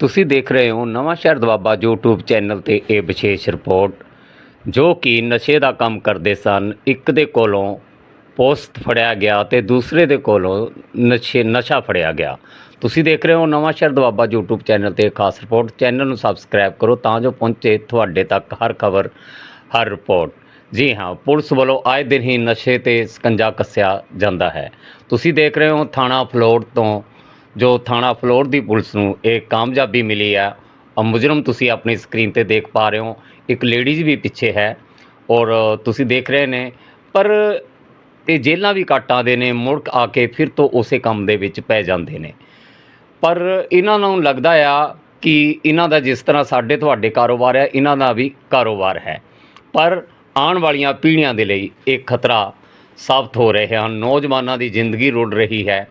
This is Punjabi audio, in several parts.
ਤੁਸੀਂ ਦੇਖ ਰਹੇ ਹੋ ਨਵਾਂ ਸ਼ਹਿਰ ਦਵਾਬਾ YouTube ਚੈਨਲ ਤੇ ਇਹ ਵਿਸ਼ੇਸ਼ ਰਿਪੋਰਟ, ਜੋ ਕਿ ਨਸ਼ੇ ਦਾ ਕੰਮ ਕਰਦੇ ਸਨ। ਇੱਕ ਦੇ ਕੋਲੋਂ ਪੋਸਟ ਫੜਿਆ ਗਿਆ ਤੇ ਦੂਸਰੇ ਦੇ ਕੋਲੋਂ ਨਸ਼ੇ, ਨਸ਼ਾ ਫੜਿਆ ਗਿਆ। ਤੁਸੀਂ ਦੇਖ ਰਹੇ ਹੋ ਨਵਾਂ ਸ਼ਹਿਰ ਦਵਾਬਾ YouTube ਚੈਨਲ ਤੇ ਖਾਸ ਰਿਪੋਰਟ। ਚੈਨਲ ਨੂੰ ਸਬਸਕ੍ਰਾਈਬ ਕਰੋ ਤਾਂ ਜੋ ਪਹੁੰਚੇ ਤੁਹਾਡੇ ਤੱਕ ਹਰ ਖਬਰ, ਹਰ ਰਿਪੋਰਟ। ਜੀ ਹਾਂ, ਪੁਲਿਸ ਵੱਲੋਂ ਆਏ ਦਿਨ ਹੀ ਨਸ਼ੇ ਤੇ ਸਕੰਜਾ ਕੱਸਿਆ ਜਾਂਦਾ ਹੈ। ਤੁਸੀਂ ਦੇਖ ਰਹੇ ਹੋ ਥਾਣਾ ਫਲੋਰ ਤੋਂ ਜੋ ਥਾਣਾ ਫਲੋਰ ਦੀ ਪੁਲਿਸ ਨੂੰ ਇਹ ਕਾਮਯਾਬੀ ਮਿਲੀ ਹੈ। ਮੁਜਰਮ ਤੁਸੀਂ ਆਪਣੀ ਸਕਰੀਨ ਤੇ ਦੇਖ ਪਾ ਰਹੇ ਹੋ, ਇੱਕ ਲੇਡੀਜ਼ ਵੀ ਪਿੱਛੇ ਹੈ ਔਰ ਤੁਸੀਂ ਦੇਖ ਰਹੇ ਨੇ, ਪਰ ਇਹ ਜੇਲਾਂ ਵੀ ਕਾਟਾਂ ਦੇ ਨੇ ਮੁੜਕ ਆ ਕੇ ਫਿਰ ਤੋਂ ਉਸੇ ਕੰਮ ਦੇ ਵਿੱਚ ਪੈ ਜਾਂਦੇ ਨੇ। ਪਰ ਇਹਨਾਂ ਨੂੰ ਲੱਗਦਾ ਆ ਕਿ ਇਹਨਾਂ ਦਾ ਜਿਸ ਤਰ੍ਹਾਂ ਸਾਡੇ ਤੁਹਾਡੇ ਕਾਰੋਬਾਰ ਹੈ, ਇਹਨਾਂ ਦਾ ਵੀ ਕਾਰੋਬਾਰ ਹੈ। ਪਰ ਆਉਣ ਵਾਲੀਆਂ ਪੀੜ੍ਹੀਆਂ ਦੇ ਲਈ ਇਹ ਖਤਰਾ ਸਾਬਤ ਹੋ ਰਹੇ ਹਨ। ਨੌਜਵਾਨਾਂ ਦੀ ਜ਼ਿੰਦਗੀ ਰੁੜ ਰਹੀ ਹੈ।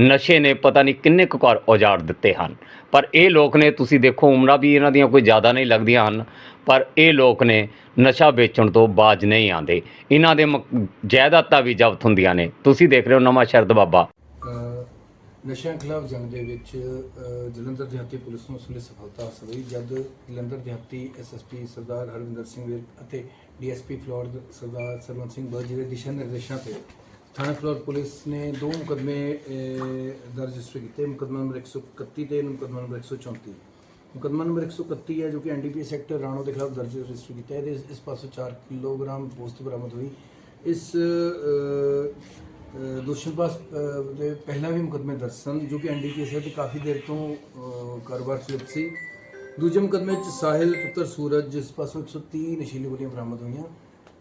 ਨਸ਼ੇ ਨੇ ਪਤਾ ਨਹੀਂ ਕਿੰਨੇ ਕੁ ਘਰ ਉਜਾੜ ਦਿੱਤੇ ਹਨ। ਪਰ ਇਹ ਲੋਕ ਨੇ, ਤੁਸੀਂ ਦੇਖੋ, ਉਮਰਾਂ ਵੀ ਇਹਨਾਂ ਦੀਆਂ ਕੋਈ ਜ਼ਿਆਦਾ ਨਹੀਂ ਲੱਗਦੀਆਂ ਹਨ। ਪਰ ਇਹ ਲੋਕ ਨੇ ਨਸ਼ਾ ਵੇਚਣ ਤੋਂ ਬਾਜ ਨਹੀਂ ਆਉਂਦੇ। ਇਹਨਾਂ ਦੇ ਜਾਇਦਾਦਾਂ ਵੀ ਜ਼ਬਤ ਹੁੰਦੀਆਂ ਨੇ। ਤੁਸੀਂ ਦੇਖ ਰਹੇ ਹੋ ਨਵਾਂ ਸ਼ਰਦ ਬਾਬਾ। ਨਸ਼ਿਆਂ ਖਿਲਾਫ ਜੰਗ ਦੇ ਵਿੱਚ ਜਲੰਧਰ ਦਿਹਾਤੀ ਪੁਲਿਸ ਨੂੰ ਉਸ ਵੇਲੇ ਸਫਲਤਾ ਹਾਸਲ ਹੋਈ। ਜਦ ਜਲੰਧਰ ਦਿਹਾਤੀ ਐਸਐਸਪੀ ਸਰਦਾਰ ਹਰਵਿੰਦਰ ਸਿੰਘ ਅਤੇ ਡੀਐਸਪੀ ਫਲੋਰ ਦ- ਸਰਦਾਰ ਸਰਵੰਤ ਸਿੰਘ ਬਰਜੀ ਦੇ ਦਿਸ਼ਾ ਨਿਰਦੇਸ਼ਾਂ ਤੇ ਥਾਣਾ ਫਲੋਰ ਪੁਲਿਸ ਨੇ ਦੋ ਮੁਕਦਮੇ ਦਰਜ ਰਜਿਸਟਰ ਕੀਤੇ। ਮੁਕਦਮਾ ਨੰਬਰ 131 ਤੇ ਮੁਕਦਮਾ ਨੰਬਰ 134 ਮੁਕਦਮਾ ਨੰਬਰ 131 ਹੈ ਜੋ ਕਿ ਐਨਡੀਪੀ ਸੈਕਟਰ ਰਾਣੋ ਦੇ ਖਿਲਾਫ ਦਰਜ ਰਜਿਸਟਰ ਕੀਤਾ ਹੈ। ਇਹਦੇ ਇਸ ਪਾਸੋਂ 4 ਕਿਲੋਗ੍ਰਾਮ ਪੋਸਟ ਬਰਾਮਦ ਹੋਈ। ਇਸ ਅ, ਪਾਸ ਦੇ ਪਹਿਲਾਂ ਵੀ ਮੁਕਦਮੇ ਦਰਜ ਸਨ ਜੋ ਕਿ ਐਨਡੀਪੀਐਸ ਤੇ ਕਾਫੀ ਦੇਰ ਤੋਂ ਕਾਰੋਬਾਰ ਚ ਸੀ। ਦੂਜੇ ਮੁਕਦਮੇ ਚ ਸਾਹਿਲ ਪੁੱਤਰ ਸੂਰਜ ਜਿਸ ਪਾਸੋਂ 130 ਨਸ਼ੀਲੀ ਗੋਲੀਆਂ ਬਰਾਮਦ ਹੋਈਆਂ।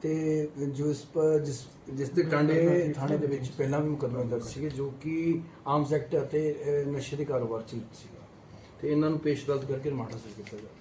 ਤੇ ਜੋ ਇਸ ਪਰ ਜਿਸ ਜਿਸ ਦੇ ਟਾਂਡੇ ਥਾਣੇ ਦੇ ਵਿੱਚ ਪਹਿਲਾਂ ਵੀ ਮੁਕੱਦਮਾ ਦਰਜ ਸੀਗੇ, ਜੋ ਕਿ ਆਮ ਐਕਟ ਅਤੇ ਨਸ਼ੇ ਦੇ ਕਾਰੋਬਾਰ ਚ ਲਿਪਤ ਸੀ ਤੇ ਇਹਨਾਂ ਨੂੰ ਪੇਸ਼ ਅਦਾਲਤ ਕਰਕੇ ਰਿਮਾਂਡ ਹਾਸਲ ਕੀਤਾ ਜਾਵੇ